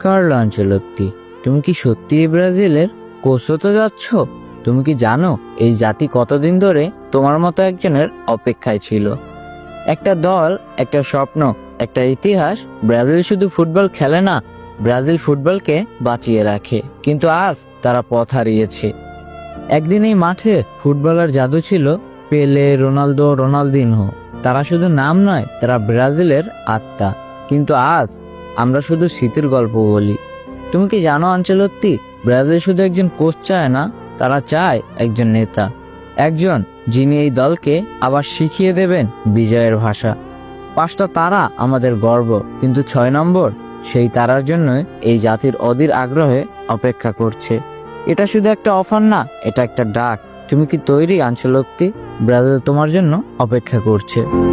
Carlo আঞ্চলত্তি তুমি কি সত্যি ব্রাজিলের? কোচ হতে যাচ্ছ? তুমি কি জানো, এই জাতি কতদিন ধরে তোমার মতো একজনের অপেক্ষায় ছিল? একটা দল, একটা স্বপ্ন, একটা ইতিহাস, ব্রাজিল শুধু ফুটবল খেলে না, ব্রাজিল ফুটবলকে বাঁচিয়ে রাখে। কিন্তু আজ তারা পথ হারিয়েছে। একদিন এই মাঠে ফুটবলার জাদু ছিল পেলে, রোনালদো, রোনালদিনহো। তারা শুধু নাম নয়, তারা ব্রাজিলের আত্মা। কিন্তু আজ আমরা শুধু শীতের গল্প বলি। তুমি কি জানো আঞ্চলত্তি? ব্রাজিল শুধু একজন কোচ চায় না, তারা চায় একজন নেতা। একজন যিনি এই দলকে আবার শিখিয়ে দেবেন বিজয়ের ভাষা। পাঁচটা তারা আমাদের গর্ব, কিন্তু ছয় নম্বর, সেই তারার জন্য এই জাতির অধীর আগ্রহে অপেক্ষা করছে। এটা শুধু একটা অফার না, এটা একটা ডাক। তুমি কি তৈরি আঞ্চলক্তি ব্রাজিল তোমার জন্য অপেক্ষা করছে।